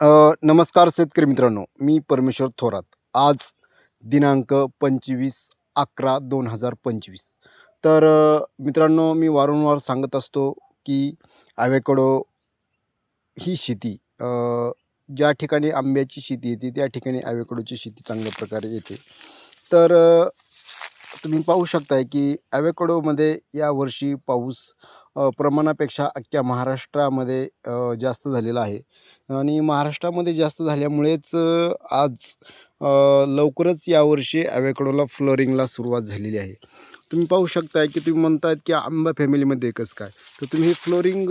अ, नमस्कार शेतकरी मित्रांनो मी परमेश्वर थोरात. आज दिनांक पंचवीस अकरा दोन हजार पंचवीस. तर अ, मित्रांनो मी वारंवार सांगत असतो की ॲवेकडो ही शेती अ, ज्या ठिकाणी आंब्याची शेती येते त्या ठिकाणी ॲवेकडोची शेती चांगल्या प्रकारे येते. तर अ, तुम्ही पाहू शकताय की ॲवेकडोमध्ये यावर्षी पाऊस प्रमाणापेक्षा अख्ख्या महाराष्ट्रामध्ये जास्त झालेलं आहे. आणि महाराष्ट्रामध्ये जास्त झाल्यामुळेच आज लवकरच यावर्षी ॲवेकडोला फ्लोरिंगला सुरुवात झालेली आहे. तुम्ही पाहू शकताय की तुम्ही म्हणतायत की आंबा फॅमिलीमध्ये एकच काय. तर तुम्ही फ्लोरिंग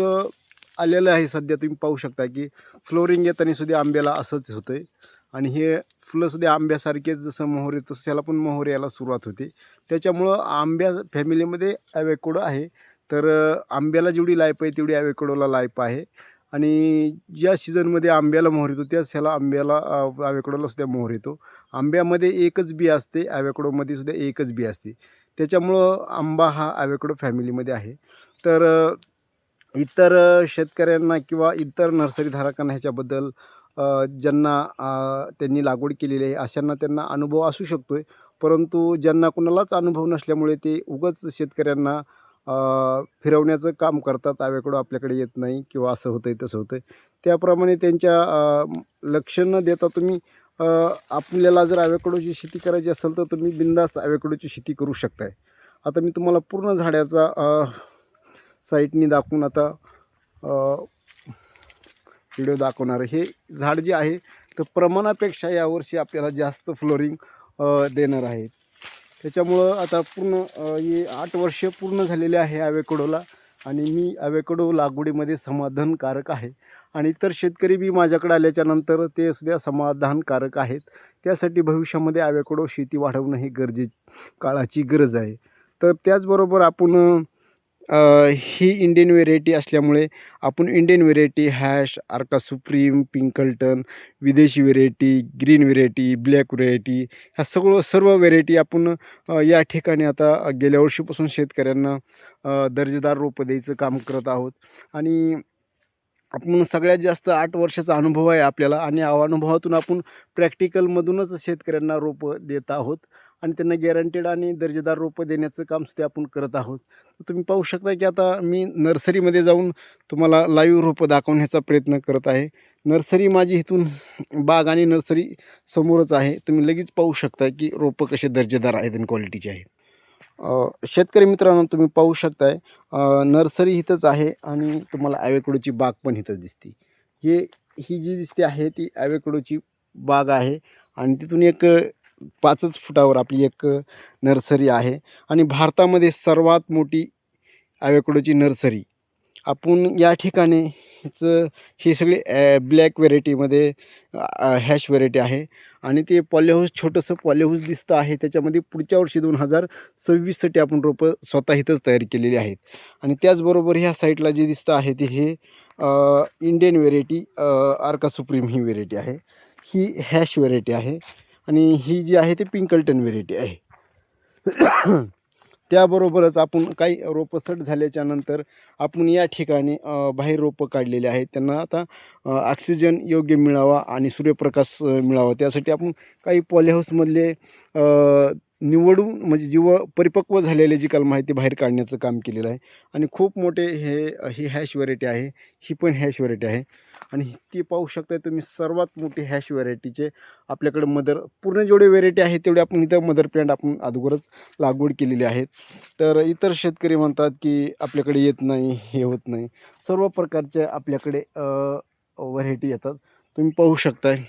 आलेलं आहे सध्या तुम्ही पाहू शकता की फ्लोरिंग येताना सुद्धा आंब्याला असंच होतं आहे आणि हे फुलंसुद्धा आंब्यासारखेच जसं मोहर तसं याला पण मोहोर यायला सुरुवात होते. त्याच्यामुळं आंब्या फॅमिलीमध्ये ॲवेकोडो आहे. तर आंब्याला जेवढी लायप आहे तेवढी ॲवेकोडोला लायप आहे. आणि ज्या सीझनमध्ये आंब्याला मोहर येतो त्याच ह्याला आंब्याला अ, ॲवेकडोला सुद्धा मोहर येतो. आंब्यामध्ये एकच बी असते ॲवेकडोमध्ये सुद्धा एकच बी असते. त्याच्यामुळं आंबा हा ॲवेकडो फॅमिलीमध्ये आहे. तर इतर शेतकऱ्यांना किंवा इतर नर्सरीधारकांना ह्याच्याबद्दल ज्यांना त्यांनी लागवड केलेली आहे अशांना त्यांना अनुभव असू शकतो आहे परंतु ज्यांना कुणालाच अनुभव नसल्यामुळे ते उगाच शेतकऱ्यांना फिरवण्याचं काम करतात ॲवेकडो आपल्याकडे येत नाही किंवा असं होतं आहे तसं होतं आहे त्याप्रमाणे त्यांच्या लक्ष न देता तुम्ही आपल्याला जर ॲवेकडोची शेती करायची असेल तर तुम्ही बिंदास्त ॲवेकडोची शेती करू शकताय. आता मी तुम्हाला पूर्ण झाडाचा साईटनी दाखवून आता व्हिडिओ दाखवणार हे झाड जे आहे तर प्रमाणापेक्षा यावर्षी आपल्याला जास्त फ्लोरिंग देणार आहे. त्याच्यामुळं आता पूर्ण हे आठ वर्ष पूर्ण झालेले आहे ॲवेकडोला आणि मी ॲवेकडो लागवडीमध्ये समाधानकारक आहे. आणि इतर शेतकरी बी माझ्याकडे आल्याच्यानंतर ते सुद्धा समाधानकारक आहेत. त्यासाठी भविष्यामध्ये ॲवेकडो शेती वाढवणं ही गरजे काळाची गरज आहे. तर त्याचबरोबर आपण ही इंडियन व्हेरायटी असल्यामुळे आपण Indian variety hash Arka supreme pinkerton विदेशी variety green variety black variety ह्या सगळं सर्व व्हेरायटी आपण या ठिकाणी आता गेल्या वर्षीपासून शेतकऱ्यांना दर्जेदार रोपं द्यायचं काम करत आहोत. आणि आपण सगळ्यात जास्त आठ वर्षाचा अनुभव आहे आपल्याला आणि अनुभवातून आपण प्रॅक्टिकलमधूनच शेतकऱ्यांना रोपं देत आहोत आणि त्यांना गॅरंटेड आणि दर्जेदार रोपं देण्याचं काम सुद्धा आपण करत आहोत. तुम्ही पाहू शकता की आता मी नर्सरीमध्ये जाऊन तुम्हाला लाईव्ह रोपं दाखवण्याचा प्रयत्न करत आहे. नर्सरी माझी इथून बाग आणि नर्सरी समोरच आहे. तुम्ही लगेच पाहू शकता की रोपं कसे दर्जेदार आहेत आणि क्वालिटीचे आहेत. शेतकरी मित्रांनो तुम्ही पाहू शकताय नर्सरी इथंच आहे आणि तुम्हाला ॲवेकडोची बाग पण इथंच दिसते. हे ही जी दिसते आहे ती ॲवेकडोची बाग आहे आणि तिथून एक पाचच फुटावर आपली एक नर्सरी आहे आणि भारतामध्ये सर्वात मोठी ॲवेकडोची नर्सरी. आपण या ठिकाणी ह्याचं हे सगळे ब्लॅक व्हेरायटीमध्ये हॅश व्हेरायटी आहे. आणि ते पॉलीहाऊस छोटंसं पॉलीहाऊस दिसतं आहे. त्याच्यामध्ये पुढच्या वर्षी दोन हजार सव्वीससाठी आपण रोपं स्वतः इथंच तयार केलेली आहेत. आणि त्याचबरोबर ह्या साईडला जे दिसतं आहे ते हे इंडियन व्हेरायटी आर्का सुप्रीम ही व्हेरायटी आहे. ही हॅश व्हेरायटी आहे. आणि ही जी आहे ती पिंकल्टन व्हेरायटी आहे. त्याबरोबरच आपण काही रोपं सट झाल्याच्यानंतर आपण या ठिकाणी बाहेर रोपं काढलेले आहेत. त्यांना आता ऑक्सिजन योग्य मिळावा आणि सूर्यप्रकाश मिळावा. त्यासाठी आपण काही पॉलीहाऊसमधले निवडून म्हणजे जीव परिपक्व झालेले जी कलम आहे ती बाहेर काढण्याचं काम केलेलं आहे आणि खूप मोठे हे ही हॅश व्हेरायटी आहे ही पण हॅश व्हेरायटी आहे. आणि ती पाहू शकता तुम्ही सर्वात मोठी हॅश व्हेरायटीचे आपल्याकडे मदर पूर्ण जेवढे व्हेरायटी आहे तेवढे आपण इथं मदर प्लॅन्ट आपण अगोदरच लागवड केलेली आहेत तर इतर शेतकरी म्हणतात की आपल्याकडे येत नाही हे होत नाही. सर्व प्रकारचे आपल्याकडे व्हरायटी येतात. तुम्ही पाहू शकताय.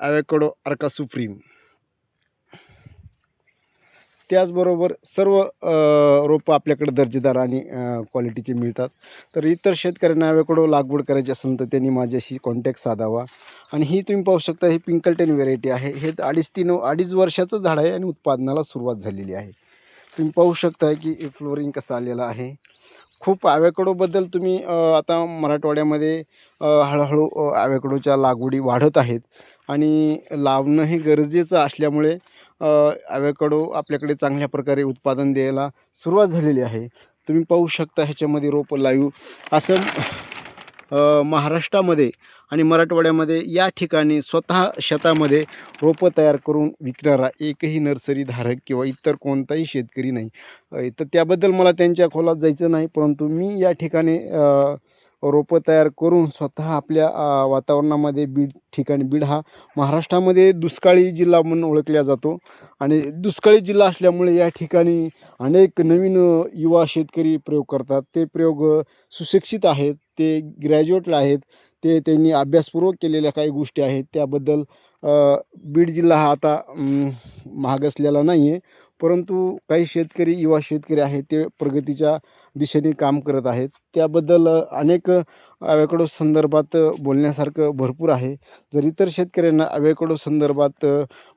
ॲवेकडो आर्का सुप्रीम त्याचबरोबर सर्व रोपं आपल्याकडे दर्जेदार आणि क्वालिटीचे मिळतात. तर इतर शेतकऱ्यांना ॲवेकडो लागवड करायची असेल तर त्यांनी माझ्याशी कॉन्टॅक्ट साधावा. आणि ही तुम्ही पाहू शकता ही पिंकलटेन व्हेरायटी आहे. हे अडीच तीन अडीच वर्षाचं झाड आहे आणि उत्पादनाला सुरुवात झालेली आहे. तुम्ही पाहू शकता की फ्लोरिंग कसं आलेलं आहे. खूप आव्याकडोबद्दल तुम्ही आता मराठवाड्यामध्ये हळूहळू आव्याकडोच्या लागवडी वाढत आहेत. आणि लावणं हे गरजेचं असल्यामुळे ॲवेकडो आपल्याकडे चांगल्या प्रकारे उत्पादन द्यायला सुरुवात झालेली आहे. तुम्ही पाहू शकता ह्याच्यामध्ये रोपं लाईव्ह असं महाराष्ट्रामध्ये आणि मराठवाड्यामध्ये या ठिकाणी स्वतः शेतामध्ये रोपं तयार करून विकणारा एकही नर्सरी धारक किंवा इतर कोणताही शेतकरी नाही. तर त्याबद्दल मला त्यांच्या खोलात जायचं नाही परंतु मी या ठिकाणी रोपं तयार करून स्वतः आपल्या वातावरणामध्ये बीड ठिकाणी बीड हा महाराष्ट्रामध्ये दुष्काळी जिल्हा म्हणून ओळखला जातो. आणि दुष्काळी जिल्हा असल्यामुळे या ठिकाणी अनेक नवीन युवा शेतकरी प्रयोग करतात. ते प्रयोग सुशिक्षित आहेत ते ग्रॅज्युएटला आहेत ते त्यांनी अभ्यासपूर्वक केलेल्या काही गोष्टी आहेत. त्याबद्दल बीड जिल्हा हा आता महागसलेला नाही आहे परंतु काही शेतकरी युवा शेतकरी आहेत ते प्रगतीच्या दिशेने काम करत आहेत. त्याबद्दल अनेक ॲवॅकडो संदर्भात बोलण्यासारखं भरपूर आहे. जर इतर शेतकऱ्यांना ॲवॅकडो संदर्भात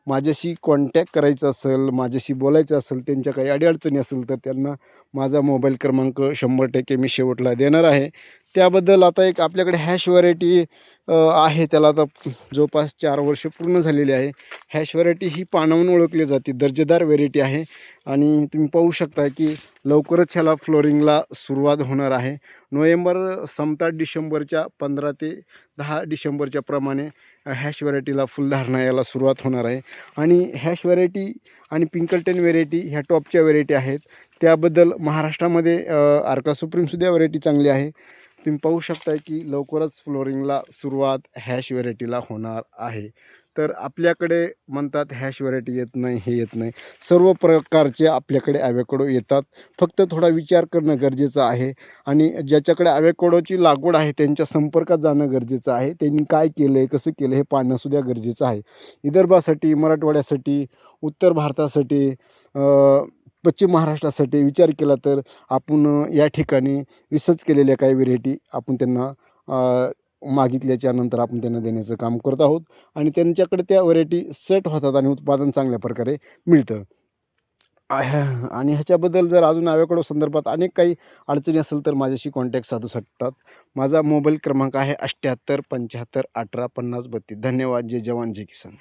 माझ्याशी कॉन्टॅक्ट करायचं असेल माझ्याशी बोलायचं असेल त्यांच्या काही अडीअडचणी असेल तर त्यांना माझा मोबाईल क्रमांक शंभर टक्के मी शेवटला देणार आहे. त्याबद्दल आता एक आपल्याकडे हॅश व्हरायटी आहे. त्याला आता जवळपास चार वर्ष पूर्ण झालेली आहे. हॅश व्हरायटी ही पानावून ओळखली जाते. दर्जेदार व्हेरायटी आहे. आणि तुम्ही पाहू शकता की लवकरच ह्याला फ्लोरिंगला सुरुवात होणार आहे. नोव्हेंबर समता डिसेंबरच्या पंधरा ते दहा डिसेंबरच्या प्रमाणे हॅश व्हरायटीला फुलधारणा याला सुरुवात होणार आहे. आणि हॅश व्हरायटी आणि पिंकलटेन व्हेरायटी ह्या टॉपच्या व्हेरायटी आहेत. त्याबद्दल महाराष्ट्रामध्ये आर्का सुप्रीमसुद्धा व्हरायटी चांगली आहे. तुम्ही पाहू शकता की लवकरच फ्लोरिंगला सुरुवात हॅश व्हेरायटीला होणार आहे. तर आपल्याकडे म्हणतात हॅश व्हरायटी येत नाही हे येत नाही. सर्व प्रकारचे आपल्याकडे ॲवॅकडो येतात. फक्त थोडा विचार करणं गरजेचं आहे. आणि ज्याच्याकडे ॲवॅकडोची लागवड आहे त्यांच्या संपर्कात जाणं गरजेचं आहे. त्यांनी काय केलं आहे कसं केलं हे पाहणंसुद्धा गरजेचं आहे. विदर्भासाठी मराठवाड्यासाठी उत्तर भारतासाठी पश्चिम महाराष्ट्रासाठी विचार केला तर आपण या ठिकाणी रिसर्च केलेल्या काही व्हेरायटी आपण त्यांना मागितल्याच्या नंतर आपण त्यांना देण्याचं काम करत आहोत. आणि त्यांच्याकडे त्या व्हरायटी सेट होतात आणि उत्पादन चांगल्या प्रकारे मिळतं. आणि ह्याच्याबद्दल जर अजून आव्याकडं संदर्भात अनेक काही अडचणी असेल तर माझ्याशी कॉन्टॅक्ट साधू शकतात. माझा मोबाईल क्रमांक आहे अठ्ठ्याहत्तर पंच्याहत्तर अठरा पन्नास बत्तीस. धन्यवाद. जय जवान. जय किसान.